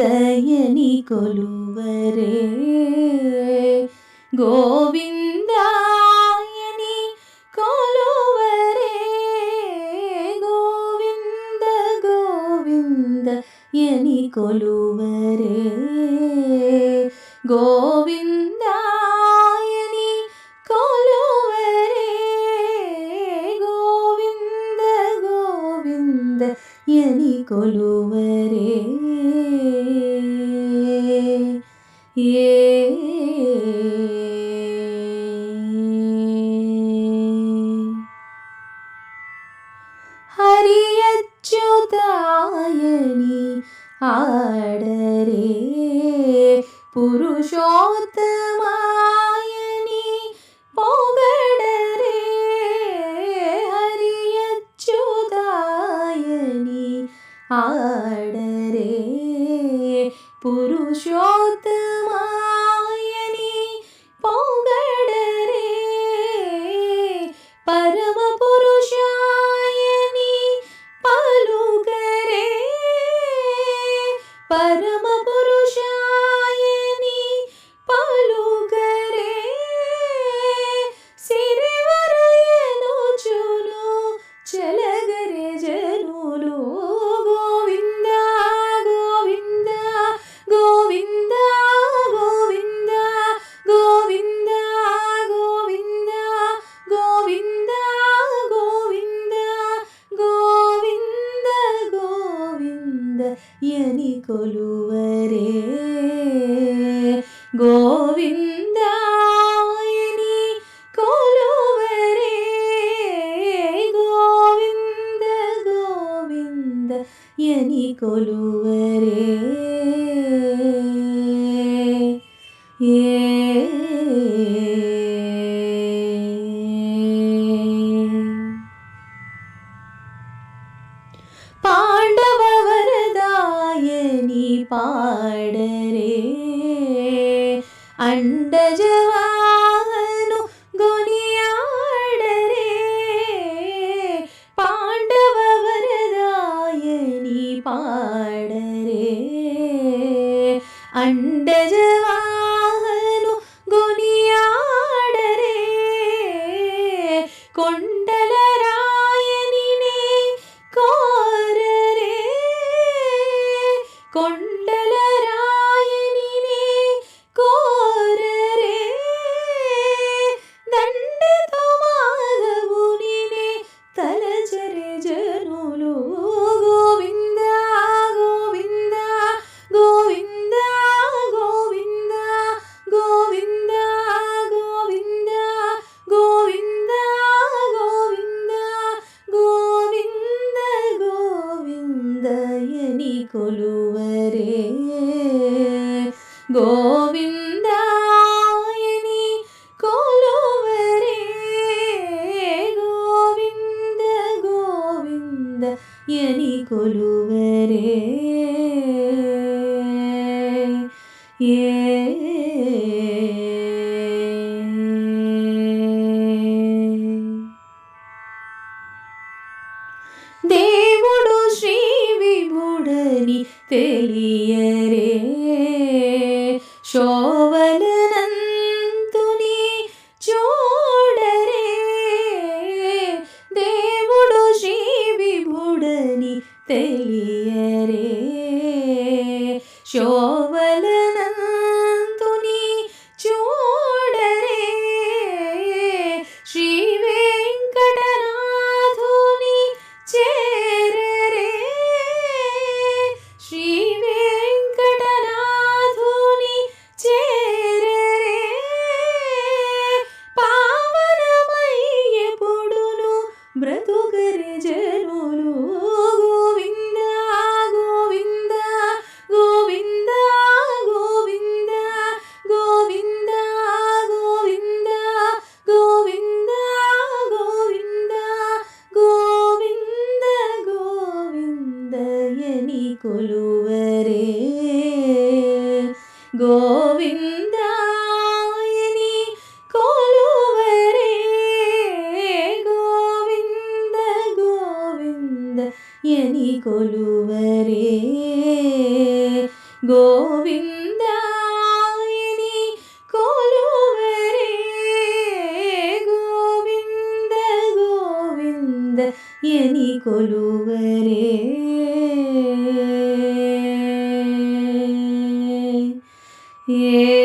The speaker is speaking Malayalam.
దయని కొలువరే గోవిందాయని కొలువరే గోవింద గోవింద యని కొలువరే గోవింద रे ये हरि अचोतायणि आडरे पुरुषोत्तमायणी படரே புருஷோத்தமாயனி பொங்கடரே பரம புருஷாயனி பலுகரே பர കൊലുവരേ. ഗോവിന്ദായനി ഗോവിന്ദ ഗോവിന്ദ യനി കൊലുവരേ. ഏ. நீ பாடரே அண்டஜவாகனு குனியாடரே பாண்டவ வரதாய நீ பாடரே அண்டஜவா കൊലുവരേ. ഗോവിന്ദായനി കൊലുവരേ. ഗോവിന്ദ ഗോവിന്ദ എനി കൊലുവരേ. ఏ தெளிய ಬ್ರತುಗರೆ ಜನರು ಗೋವಿಂದ ಗೋವಿಂದ ಗೋವಿಂದ ಗೋವಿಂದ ಗೋವಿಂದ ಗೋವಿಂದ ಗೋವಿಂದ ಗೋವಿಂದ ಗೋವಿಂದ ಗೋವಿಂದ ಎನಿ ಕೊಲುವರೇ ಗೋವಿಂದ എനിക്കൊലുവരേ ഗോവിന്ദ കൊലുവരേ ഗോവിന്ദ ഗോവിന്ദ എനിക്കൊലുവരേ yeah